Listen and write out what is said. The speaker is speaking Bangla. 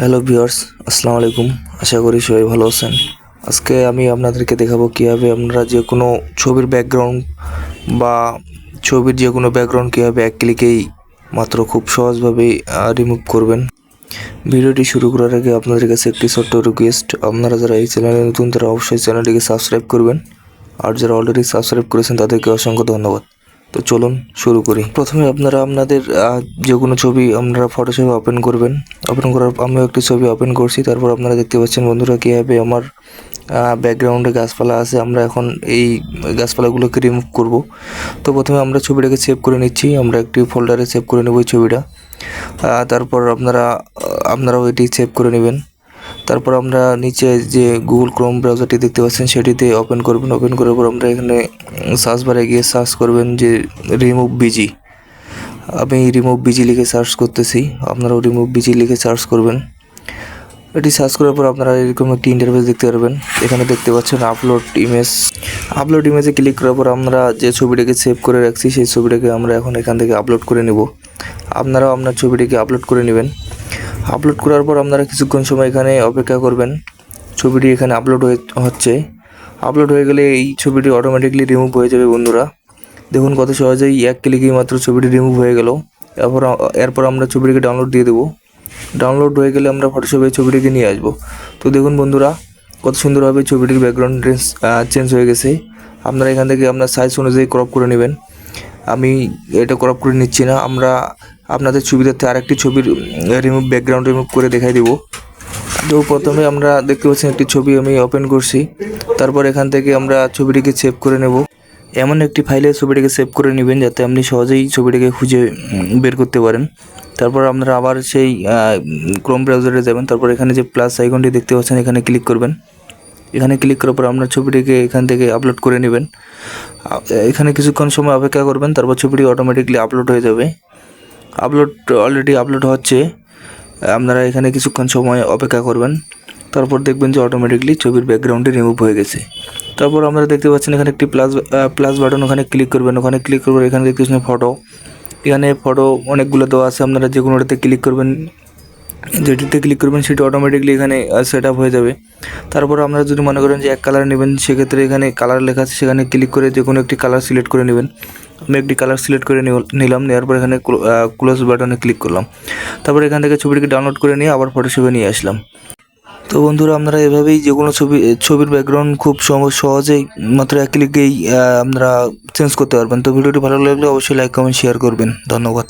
হ্যালো ভিউয়ার্স, আসসালামু আলাইকুম। আশা করি সবাই ভালো আছেন। আজকে আমি আপনাদেরকে দেখাবো কীভাবে আপনারা যে কোনো ছবির ব্যাকগ্রাউন্ড বা ছবির যে কোনো ব্যাকগ্রাউন্ড কীভাবে এক ক্লিকেই মাত্র খুব সহজভাবে রিমুভ করবেন। ভিডিওটি শুরু করার আগে আপনাদের কাছে একটি ছোট্ট রিকোয়েস্ট আপনারা যারা এই চ্যানেলে নতুন, তারা অবশ্যই চ্যানেলটিকে সাবস্ক্রাইব করবেন। আর যারা অলরেডি সাবস্ক্রাইব করেছেন, তাদেরকে অসংখ্য ধন্যবাদ। তো চলুন, শুরু করি। প্রথমে আপনারা আপনাদের যে কোনো ছবি আপনারা ফটোশপে ওপেন করবেন। ওপেন করার আমিও একটি ছবি ওপেন করছি। তারপর আপনারা দেখতে পাচ্ছেন বন্ধুরা কীভাবে আমার ব্যাকগ্রাউন্ডে গাছপালা আছে। আমরা এখন এই গাছপালাগুলোকে রিমুভ করব। তো প্রথমে আমরা ছবিটাকে সেভ করে নিচ্ছি। আমরা একটি ফোল্ডারে সেভ করে নেব এই ছবিটা। তারপর আপনারা আপনারাও এটি সেভ করে নেবেন। তারপর আমরা নিচে যে গুগল ক্রোম ব্রাউজারটি দেখতে পাচ্ছেন, সেটিতে ওপেন করবেন। ওপেন করার পর আমরা এখানে সার্চ বারে গিয়ে সার্চ করবেন যে রিমুভ বিজি আমি রিমুভ বিজি লিখে সার্চ করতেছি। আপনারাও রিমুভ বিজি লিখে সার্চ করবেন। এটি সার্চ করার পর আপনারা এরকম একটি ইন্টারফেস দেখতে পারবেন। এখানে দেখতে পাচ্ছেন আপলোড ইমেজ আপলোড ইমেজে ক্লিক করার পর আমরা যে ছবিটাকে সেভ করে রাখছি, সেই ছবিটাকে আমরা এখন এখান থেকে আপলোড করে নেব। আপনারাও আপনার ছবিটিকে আপলোড করে নেবেন। আপলোড করার পর আপনারা কিছুক্ষণ সময় এখানে অপেক্ষা করবেন। ছবিটি এখানে আপলোড হচ্ছে। আপলোড হয়ে গেলে এই ছবিটি অটোমেটিকলি রিমুভ হয়ে যাবে বন্ধুরা। দেখুন কত সহজেই এক ক্লিকেই মাত্র ছবিটি রিমুভ হয়ে গেল। এরপর এরপর আমরা ছবিটিকে ডাউনলোড দিয়ে দেবো। ডাউনলোড হয়ে গেলে আমরা ফটোশপে ছবিটিকে নিয়ে আসব। তো দেখুন বন্ধুরা, কত সুন্দরভাবে ছবিটির ব্যাকগ্রাউন্ড চেঞ্জ হয়ে গেছে। আপনারা এখান থেকে আপনার সাইজ অনুযায়ী ক্রপ করে নেবেন। আমি এটা ক্রপ করে নিচ্ছি না। আমরা আপনাদের সুবিধার্থে আরেকটি ছবির রিমুভ ব্যাকগ্রাউন্ড রিমুভ করে দেখাই দিব। তো প্রথমে আমরা দেখতে পাচ্ছেন একটি ছবি আমি ওপেন করছি। তারপর এখান থেকে আমরা ছবিটিকে সেভ করে নেব। এমন একটি ফাইলে ছবিটিকে সেভ করে নেবেন যাতে আপনি সহজেই ছবিটিকে খুঁজে বের করতে পারেন। তারপর আপনারা আবার সেই ক্রোম ব্রাউজারে যাবেন। তারপর এখানে যে প্লাস আইকনটি দেখতে পাচ্ছেন, এখানে ক্লিক করবেন। এখানে ক্লিক করার পর আপনার ছবিটিকে এখান থেকে আপলোড করে নেবেন। এখানে কিছুক্ষণ সময় অপেক্ষা করবেন। তারপর ছবিটি অটোমেটিকলি আপলোড হয়ে যাবে। আপলোড অলরেডি আপলোড হচ্ছে। আপনারা এখানে কিছুক্ষণ সময় অপেক্ষা করবেন। তারপর দেখবেন যে অটোমেটিকলি ছবির ব্যাকগ্রাউন্ডটি রিমুভ হয়ে গেছে। তারপর আপনারা দেখতে পাচ্ছেন এখানে একটি প্লাস প্লাস বাটন ওখানে ক্লিক করবেন। ওখানে ক্লিক করবেন এখানে দেখতে পাচ্ছেন ফটো এখানে ফটো অনেকগুলো দেওয়া আছে। আপনারা যে কোনোটাতে ক্লিক করবেন। যেটিতে ক্লিক করবেন সেটি অটোমেটিকলি এখানে সেট আপ হয়ে যাবে। তারপর আপনারা যদি মনে করেন যে এক কালার নেবেন, সেক্ষেত্রে এখানে কালার লেখা আছে। সেখানে ক্লিক করে যে কোনো একটি কালার সিলেক্ট করে নেবেন। আমি একটি কালার সিলেক্ট করে নিল- নিলাম, নেওয়ার পর এখানে ক্লোজ বাটনে ক্লিক করলাম। তারপর এখান থেকে ছবিটিকে ডাউনলোড করে নিয়ে আবার ফটোশপে নিয়ে আসলাম। তো বন্ধুরা, আপনারা এভাবেই যে কোনো ছবি, ছবির ব্যাকগ্রাউন্ড খুব সহ- সহজেই মাত্র এক ক্লিকেই আপনারা চেঞ্জ করতে পারবেন। তো ভিডিওটি ভালো লাগলে অবশ্যই লাইক কমেন্ট শেয়ার করবেন। ধন্যবাদ।